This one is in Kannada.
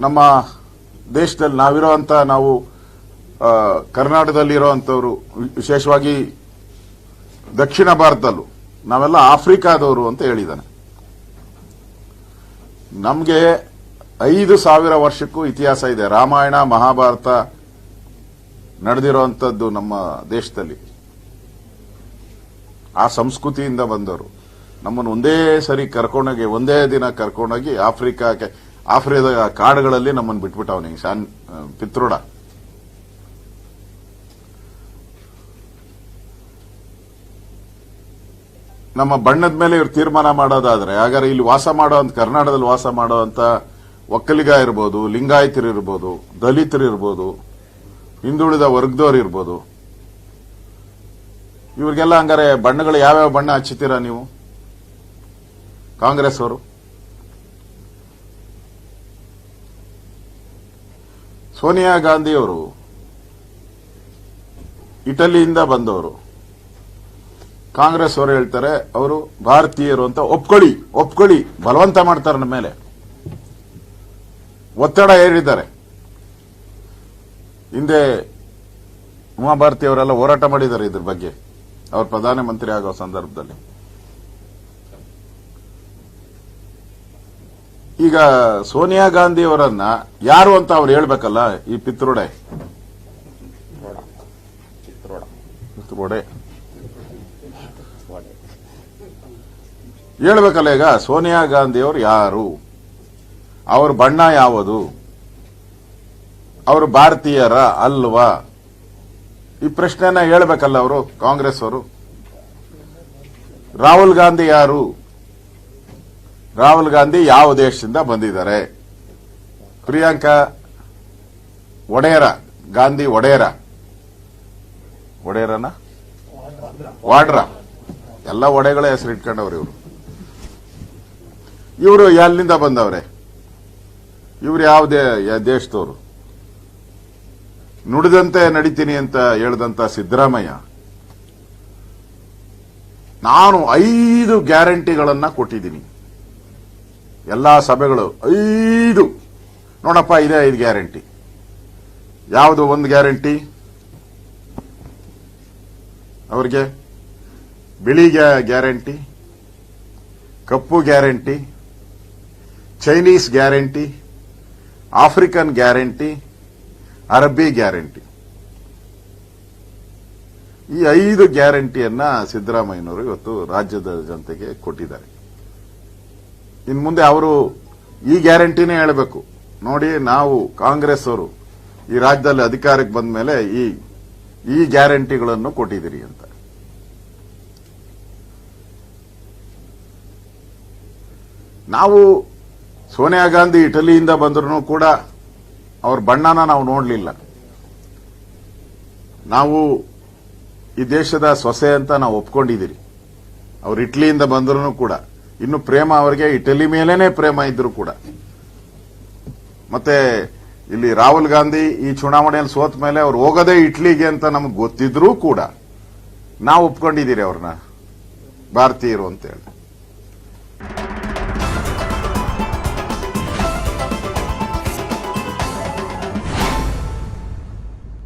ನಮ್ಮ ದೇಶದಲ್ಲಿ ನಾವಿರುವಂತ ನಾವು ಕರ್ನಾಟಕದಲ್ಲಿ ಇರೋವಂಥವ್ರು ವಿಶೇಷವಾಗಿ ದಕ್ಷಿಣ ಭಾರತದಲ್ಲೂ, ನಾವೆಲ್ಲ ಆಫ್ರಿಕಾದವರು ಅಂತ ಹೇಳಿದ್ದಾನೆ. ನಮಗೆ ಐದು ಸಾವಿರ ವರ್ಷಕ್ಕೂ ಇತಿಹಾಸ ಇದೆ. ರಾಮಾಯಣ, ಮಹಾಭಾರತ ನಡೆದಿರುವಂಥದ್ದು ನಮ್ಮ ದೇಶದಲ್ಲಿ. ಆ ಸಂಸ್ಕೃತಿಯಿಂದ ಬಂದವರು. ನಮ್ಮನ್ನು ಒಂದೇ ಸರಿ ಕರ್ಕೊಂಡೋಗಿ, ಒಂದೇ ದಿನ ಕರ್ಕೊಂಡೋಗಿ ಆಫ್ರಿಕಾಕ್ಕೆ ಆಫ್ರಿಕಾದ ಕಾಡುಗಳಲ್ಲಿ ನಮ್ಮನ್ನು ಬಿಟ್ಬಿಟ್ಟವನಿ ಶಾನ್ ಪಿತ್ರೋಡ. ನಮ್ಮ ಬಣ್ಣದ ಮೇಲೆ ಇವ್ರು ತೀರ್ಮಾನ ಮಾಡೋದಾದ್ರೆ, ಹಾಗಾದ್ರೆ ಇಲ್ಲಿ ವಾಸ ಅಂತ, ಕರ್ನಾಟಕದಲ್ಲಿ ವಾಸ ಅಂತ ಒಕ್ಕಲಿಗ ಇರ್ಬೋದು, ಲಿಂಗಾಯತರು ಇರ್ಬೋದು, ದಲಿತರು ಇರ್ಬೋದು, ಹಿಂದುಳಿದ ವರ್ಗದವ್ರು ಇರ್ಬೋದು. ಇವರಿಗೆಲ್ಲ ಹಂಗಾರೆ ಬಣ್ಣಗಳು ಯಾವ್ಯಾವ ಬಣ್ಣ ಹಚ್ಚುತ್ತೀರಾ ನೀವು? ಕಾಂಗ್ರೆಸ್ ಅವರು ಸೋನಿಯಾ ಗಾಂಧಿಯವರು ಇಟಲಿಯಿಂದ ಬಂದವರು. ಕಾಂಗ್ರೆಸ್ ಅವರು ಹೇಳ್ತಾರೆ, ಅವರು ಭಾರತೀಯರು ಅಂತ ಒಪ್ಕೊಳ್ಳಿ ಒಪ್ಕೊಳ್ಳಿ, ಬಲವಂತ ಮಾಡ್ತಾರೆ ನಮ್ಮ ಮೇಲೆ. ಒತ್ತಡ ಏರಿದ್ದಾರೆ ಹಿಂದೆ ಉಮಾಭಾರತಿ ಅವರೆಲ್ಲ ಹೋರಾಟ ಮಾಡಿದ್ದಾರೆ ಇದ್ರ ಬಗ್ಗೆ. ಅವರು ಪ್ರಧಾನಮಂತ್ರಿ ಆಗೋ ಸಂದರ್ಭದಲ್ಲಿ. ಈಗ ಸೋನಿಯಾ ಗಾಂಧಿ ಅವರನ್ನ ಯಾರು ಅಂತ ಅವ್ರು ಹೇಳ್ಬೇಕಲ್ಲ ಈ ಪಿತ್ರೋಡೆ? ಪಿತ್ರೋಡೆ. ಹೇಳ್ಬೇಕಲ್ಲ ಈಗ ಸೋನಿಯಾ ಗಾಂಧಿ ಅವರು ಯಾರು? ಅವ್ರ ಬಣ್ಣ ಯಾವುದು? ಅವರು ಭಾರತೀಯರ ಅಲ್ವಾ? ಈ ಪ್ರಶ್ನೆನ ಹೇಳ್ಬೇಕಲ್ಲ ಅವರು ಕಾಂಗ್ರೆಸ್ ಅವರು ರಾಹುಲ್ ಗಾಂಧಿ ಯಾರು? ರಾಹುಲ್ ಗಾಂಧಿ ಯಾವ ದೇಶದಿಂದ ಬಂದಿದ್ದಾರೆ? ಪ್ರಿಯಾಂಕಾ ಒಡೆಯರ, ಗಾಂಧಿ ಒಡೆಯರ. ಒಡೆಯರನ? ವಾಡ್ರ. ಎಲ್ಲ ಒಡೆಗಳ ಹೆಸರು ಇಟ್ಕೊಂಡವ್ರು ಇವರು. ಇವರು ಎಲ್ಲಿಂದ ಬಂದವ್ರೆ? ಇವ್ರು ಯಾವ ದೇ- ದೇಶದವರು? ನುಡಿದಂತೆ ನಡೀತೀನಿ ಅಂತ ಹೇಳಿದಂತ ಸಿದ್ದರಾಮಯ್ಯ. ನಾನು ಐದು ಗ್ಯಾರಂಟಿಗಳನ್ನ ಕೊಟ್ಟಿದ್ದೀನಿ. ಎಲ್ಲಾ ಸಭೆಗಳು ಐದು. ನೋಡಪ್ಪ, ಇದೇ ಐದು ಗ್ಯಾರಂಟಿ. ಯಾವುದು ಒಂದು ಗ್ಯಾರಂಟಿ? ಅವ್ರಿಗೆ ಬಿಳಿ ಗ್ಯಾ- ಗ್ಯಾರಂಟಿ, ಕಪ್ಪು guarantee, Chinese guarantee, African guarantee, ಅರಬ್ಬಿ ಗ್ಯಾರಂಟಿ. ಈ ಐದು ಗ್ಯಾರಂಟಿಯನ್ನ ಸಿದ್ದರಾಮಯ್ಯನವರು ಇವತ್ತು ರಾಜ್ಯದ ಜನತೆಗೆ ಕೊಟ್ಟಿದ್ದಾರೆ. ಇನ್ನು ಮುಂದೆ ಅವರು ಈ ಗ್ಯಾರಂಟಿನೇ ಹೇಳಬೇಕು. ನೋಡಿ, ನಾವು ಕಾಂಗ್ರೆಸ್ ಅವರು ಈ ರಾಜ್ಯದಲ್ಲಿ ಅಧಿಕಾರಕ್ಕೆ ಬಂದ ಮೇಲೆ ಈ ಈ ಗ್ಯಾರಂಟಿಗಳನ್ನು ಕೊಟ್ಟಿದ್ದೀರಿ ಅಂತ. ನಾವು ಸೋನಿಯಾ ಗಾಂಧಿ ಇಟಲಿಯಿಂದ ಬಂದ್ರೂ ಕೂಡ ಅವ್ರ ಬಣ್ಣನ ನಾವು ನೋಡಲಿಲ್ಲ. ನಾವು ಈ ದೇಶದ ಸೊಸೆ ಅಂತ ನಾವು ಒಪ್ಕೊಂಡಿದ್ದೀರಿ. ಅವ್ರು ಇಟ್ಲಿಯಿಂದ ಬಂದ್ರೂ ಕೂಡ. ಇನ್ನು ಪ್ರೇಮ ಅವರಿಗೆ ಇಟಲಿ ಮೇಲೇನೆ ಪ್ರೇಮ ಇದ್ರು ಕೂಡ. ಮತ್ತೆ ಇಲ್ಲಿ ರಾಹುಲ್ ಗಾಂಧಿ ಈ ಚುನಾವಣೆಯಲ್ಲಿ ಸೋತ ಮೇಲೆ ಅವ್ರು ಹೋಗೋದೇ ಇಟ್ಲಿಗೆ ಅಂತ ನಮ್ಗೆ ಗೊತ್ತಿದ್ರೂ ಕೂಡ ನಾವು ಒಪ್ಕೊಂಡಿದ್ದೀರಿ ಅವ್ರನ್ನ, ಭಾರತೀಯರು ಅಂತ ಹೇಳಿ